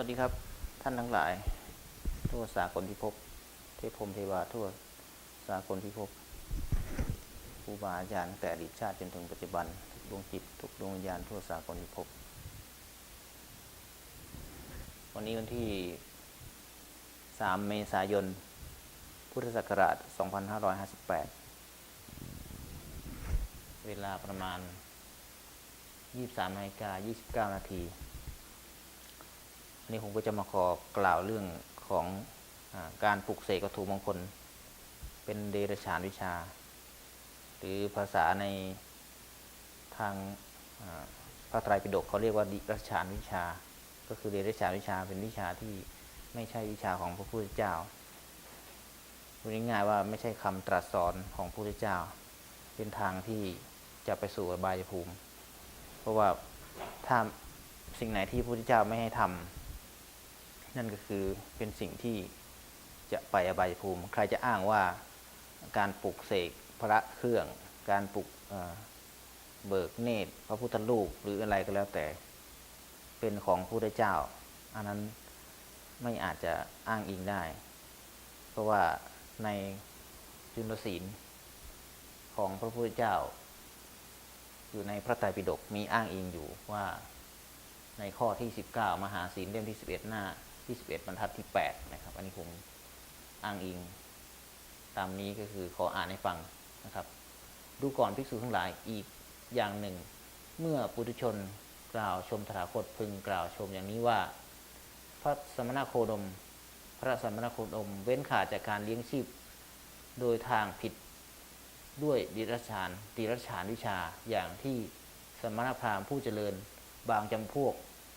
วัสดีครับท่านทั้งหลาย ทั่วสากลพิภพเทพพรมเทวาทั่วสากลพิภพครูบาอาจารย์ตั้งแต่อดีตชาติจนถึงปัจจุบันดวงจิตทุกดวงวิญญาณทั่วสากลพิภพวันนี้วันที่ 3 เมษายน พุทธศักราช 2558 เวลาประมาณ 23นาฬิกา29 นาที วันนี้ผมก็จะมาขอกล่าวเรื่องของอการปลุกเสกวัตถุมงคล เป็นเดรัจฉานวิชา หรือภาษาในทางพระไตรปิฎกเขาเรียกว่าดิรัจฉานวิชา ก็คือเดรัจฉานวิชาเป็นวิชาที่ไม่ใช่วิชาของพระพุทธเจ้าพูดง่ายๆว่าไม่ใช่คำตรัสสอนของพระพุทธเจ้า เป็นทางที่จะไปสู่อบายภูมิ เพราะว่าถ้าสิ่งไหนที่พระพุทธเจ้าไม่ให้ทำ นั่นก็คือเป็นสิ่งที่จะไปอบายภูมิ ใครจะอ้างว่าการปลุกเสกพระเครื่อง การปลุกเบิกเนตรพระพุทธรูปหรืออะไรก็แล้วแต่ เป็นของพระพุทธเจ้า อันนั้นไม่อาจจะอ้างอิงได้ เพราะว่าในจุลศีลของพระพุทธเจ้า อยู่ในพระไตรปิฎกมีอ้างอิงอยู่ว่าในข้อที่ 19 มหาศีลเล่มที่ 11 หน้า ที่11บรรทัดที่8นะครับ อันนี้ผมอ้างอิง ตามนี้ก็คือขออ่านให้ฟังนะครับ ดูก่อนภิกษุทั้งหลายอีกอย่างหนึ่ง เมื่อปุถุชนกล่าวชมถาคตพึงกล่าวชมอย่างนี้ว่า พระสมณโคดม พระสมณโคดม เว้นขาดจากการเลี้ยงชีพ โดยทางผิดด้วยดิรัจฉานดิรัจฉานวิชาอย่างที่สมณพราหมณ์ผู้เจริญบางจำพวก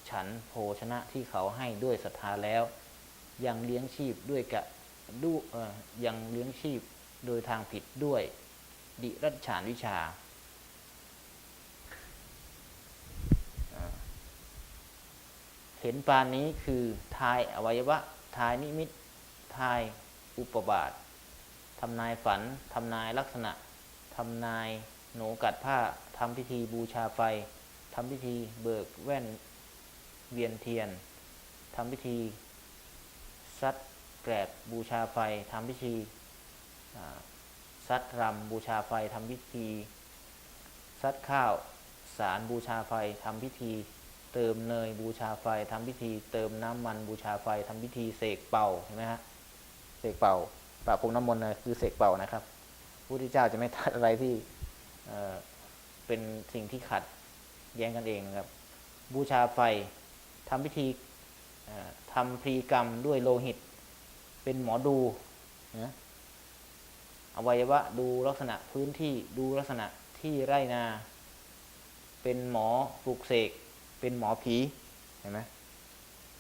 ฉันโภชนะที่เขาให้ด้วยศรัทธาแล้ว ยังเลี้ยงชีพด้วยกะดูเอ่อยังเลี้ยงชีพโดยทางผิดด้วย ดิรัจฉานวิชาอ่าเห็นปานนี้คือทายอวัยวะ ทายนิมิต ทายอุปบาททำนายฝัน ทำนายลักษณะ ทำนายหนูกัดผ้า ทำพิธีบูชาไฟ ทำพิธีเบิกแว่น เวียนเทียนทำพิธีซัดแกรบบูชาไฟทำพิธีซัดรำบูชาไฟทำพิธีซัดข้าวสารบูชาไฟทำพิธี เติมเนยบูชาไฟทำพิธี เติมน้ำมันบูชาไฟทำพิธีเสกเป่าเห็นไหมฮะเสกเป่าปราบพรมน้ำมนต์นะคือเสกเป่านะครับพระพุทธเจ้าจะไม่ทัดอะไรที่เเป็นสิ่งที่ขัดแย้งกันเองครับ บูชาไฟ ทำพิธีทำพรีกรรมด้วยโลหิต เป็นหมอดูนะอวัยวะดูลักษณะพื้นที่ดูลักษณะที่ไร่นา เป็นหมอปลูกเสก เป็นหมอผีเห็นไหม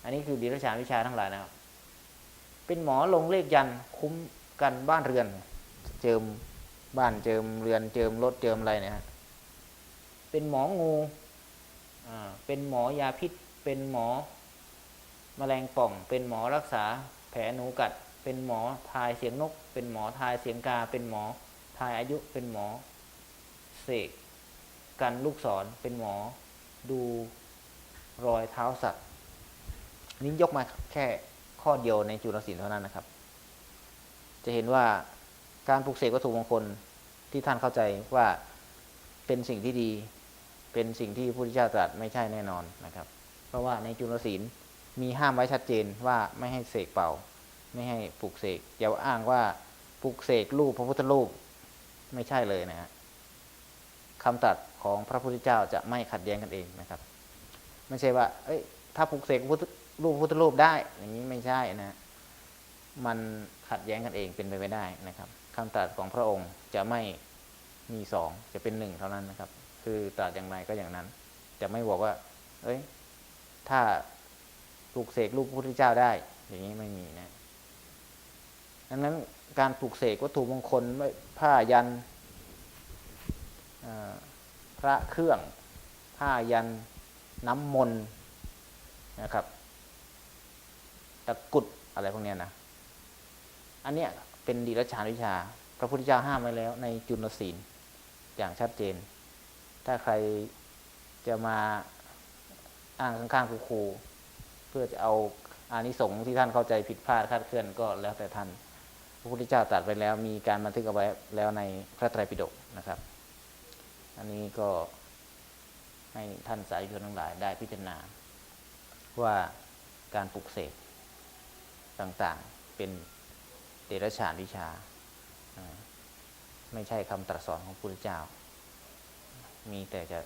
อันนี้คือดีรัชานวิชาทั้งหลายนะครับ เป็นหมอลงเลขยันคุ้มกันบ้านเรือน เจิมบ้านเจิมเรือนเจิมรถเจิมอะไรเนี่ยฮะเป็นหมองูอ่าเป็นหมอยาพิษ เป็นหมอแมลงป่อง เป็นหมอรักษา แผลหนูกัด เป็นหมอทายเสียงนก เป็นหมอทายเสียงกา เป็นหมอทายอายุ เป็นหมอเสกกันลูกศรเป็นหมอ ดูรอยเท้าสัตว์นี่ยกมาแค่ข้อเดียวในจุลศีลเท่านั้นนะครับ จะเห็นว่าการปลุกเสกวัตถุมงคลที่ท่านเข้าใจว่าเป็นสิ่งที่ดี เป็นสิ่งที่พระพุทธเจ้าตรัสไม่ใช่แน่นอนนะครับ เพราะว่าในจุลศีลมีห้ามไว้ชัดเจนว่าไม่ให้เสกเป่า ไม่ให้ปลุกเสกอย่าอ้างว่าปลุกเสกรูปพระพุทธรูปไม่ใช่เลยนะฮะคำตรัสของพระพุทธเจ้าจะไม่ขัดแย้งกันเองนะครับ ไม่ใช่ว่า เอ้ย ถ้าปลุกเสกพุทธรูปพุทธรูปได้ อย่างนี้ไม่ใช่นะ มันขัดแย้งกันเองเป็นไปไม่ได้นะครับคำตรัสของพระองค์จะไม่มีสองจะเป็นหนึ่งเท่านั้นนะครับ คือตรัสอย่างไรก็อย่างนั้น จะไม่บอกว่า เอ้ย ถ้าปลุกเสกรูปพระพุทธเจ้าได้ อย่างนี้ไม่มีนะดังนั้นการปลุกเสกวัตถุมงคลไม่ผ้ายันพระเครื่อง ผ้ายันน้ำมนต์นะครับตะกุดอะไรพวกเนี้ยนะอันเนี้ยเป็นดีรัจฉานวิชา พระพุทธเจ้าห้ามไว้แล้ว ในจุลศีลอย่างชัดเจน ถ้าใครจะมา อ้างข้างๆครู เพื่อจะเอาอานิสงส์ที่ท่านเข้าใจผิดพลาดคาดเคลื่อนก็แล้วแต่ท่าน พระพุทธเจ้าตรัสไปแล้วมีการบันทึกเอาไว้แล้วในพระไตรปิฎกนะครับ อันนี้ก็ให้ท่านสาธุชนทั้งหลายได้พิจารณา ว่าการปลุกเสกต่างๆเป็นเดรัจฉานวิชาอ่าไม่ใช่คำตรัสสอนของพระพุทธเจ้า มีแต่จะ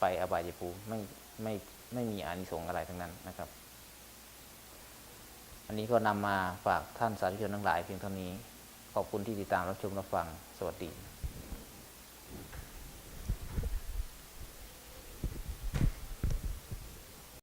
ไปอบายภูมิไม่ ไม่ไม่มีอานิสงส์อะไรทั้งนั้นนะครับ อันนี้ก็นำมาฝากท่านสาธุชนทั้งหลายเพียงเท่านี้ ขอบคุณที่ติดตามรับชมรับฟัง สวัสดี